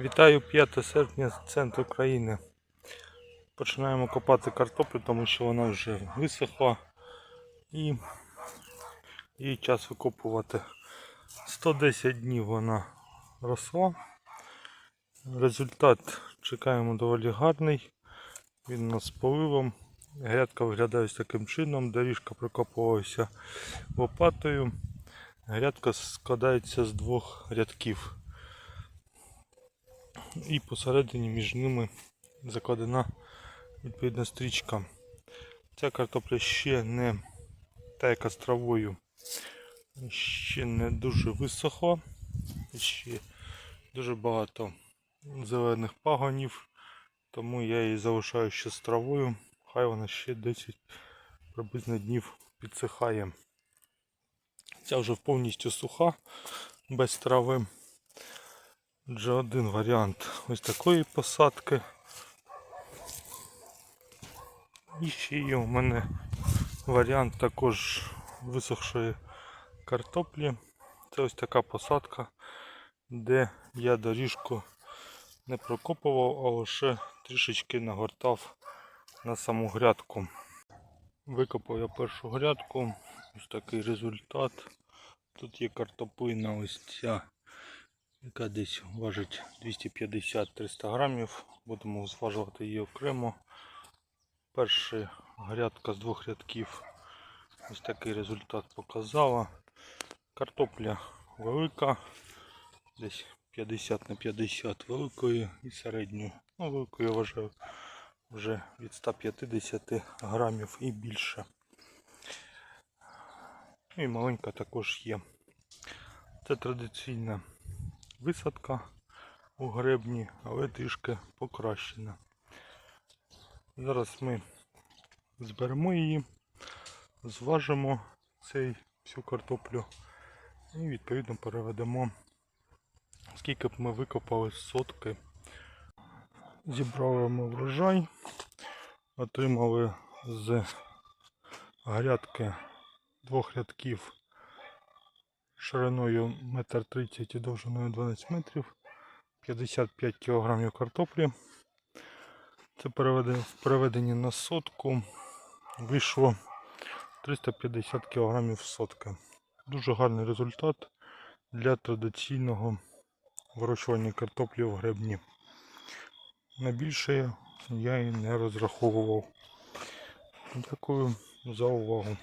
Вітаю 5 серпня центр України. Починаємо копати картоплю, тому що вона вже висохла і їй час викопувати. 110 днів вона росла. Результат чекаємо доволі гарний. Він у нас з поливом. Грядка виглядає ось таким чином, доріжка прикопувалася лопатою. Грядка складається з двох рядків і посередині між ними закладена відповідна стрічка. Ця картопля ще не та яка з травою, ще не дуже висохла, ще дуже багато зелених пагонів, тому я її залишаю ще з травою, хай вона ще 10 приблизно днів підсихає. Ця вже повністю суха, без трави. Отже, один варіант ось такої посадки. І ще є у мене варіант також висохшої картоплі. Це ось така посадка, де я доріжку не прокопував, а лише трішечки нагортав на саму грядку. Викопав я першу грядку. Ось такий результат. Тут є картоплина ось ця яка десь важить 250-300 грамів. Будемо зважувати її окремо. Перша грядка з двох рядків ось такий результат показала. Картопля велика, десь 50 на 50 великої і середньої. Ну, великою я вважаю вже від 150 грамів і більше. Ну І маленька також є. Це традиційна висадка у гребні, але трішки покращена. Зараз ми зберемо її, зважимо цей всю картоплю і відповідно переведемо, скільки б ми викопали сотки. Зібрали ми врожай, отримали з грядки двох рядків шириною 1,30 м і довжиною 12 метрів, 55 кг картоплі. Це переведення, переведення на сотку вийшло 350 кг сотка. Дуже гарний результат для традиційного вирощування картоплі в гребні. На більше я і не розраховував. Дякую за увагу.